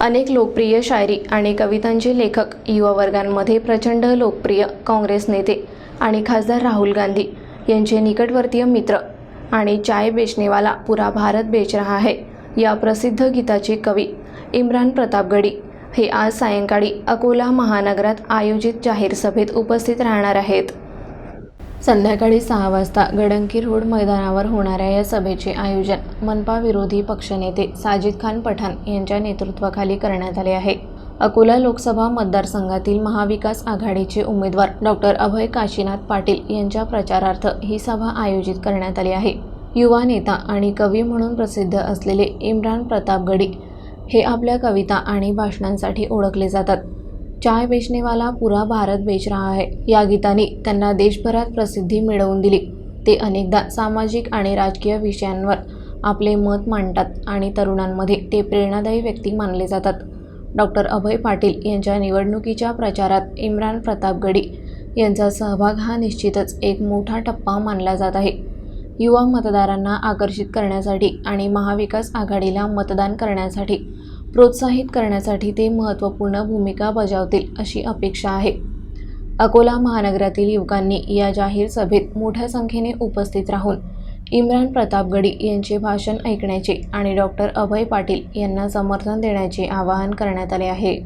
अनेक लोकप्रिय शायरी आणि कवितांचे लेखक युवा वर्गांमध्ये प्रचंड लोकप्रिय काँग्रेस नेते आणि खासदार राहुल गांधी यांचे निकटवर्तीय मित्र आणि चाय बेचनेवाला पुरा भारत बेच रहा है या प्रसिद्ध गीताचे कवी इम्रान प्रतापगडी हे आज सायंकाळी अकोला महानगरात आयोजित जाहीर सभेत उपस्थित राहणार आहेत. संध्याकाळी सहा वाजता गडंकी रोड मैदानावर होणाऱ्या या सभेचे आयोजन मनपा विरोधी पक्षनेते साजिद खान पठाण यांच्या नेतृत्वाखाली करण्यात आले आहे. अकोला लोकसभा मतदारसंघातील महाविकास आघाडीचे उमेदवार डॉक्टर अभय काशीनाथ पाटील यांच्या प्रचारार्थ ही सभा आयोजित करण्यात आली आहे. युवा नेता आणि कवी म्हणून प्रसिद्ध असलेले इम्रान प्रतापगडी हे आपल्या कविता आणि भाषणांसाठी ओळखले जातात. चाय बेचनेवाला पुरा भारत बेच रहा है. या गीताने त्यांना देशभरात प्रसिद्धी मिळवून दिली. ते अनेकदा सामाजिक आणि राजकीय विषयांवर आपले मत मांडतात आणि तरुणांमध्ये ते प्रेरणादायी व्यक्ती मानले जातात. डॉक्टर अभय पाटील यांच्या निवडणुकीच्या प्रचारात इम्रान प्रतापगडी यांचा सहभाग हा निश्चितच एक मोठा टप्पा मानला जात आहे. युवा मतदारांना आकर्षित करण्यासाठी आणि महाविकास आघाडीला मतदान करण्यासाठी प्रोत्साहित करण्यासाठी ते महत्त्वपूर्ण भूमिका बजावतील अशी अपेक्षा आहे. अकोला महानगरातील युवकांनी या जाहीर सभेत मोठ्या संख्येने उपस्थित राहून इम्रान प्रतापगडी यांचे भाषण ऐकण्याचे आणि डॉक्टर अभय पाटील यांना समर्थन देण्याचे आवाहन करण्यात आले आहे.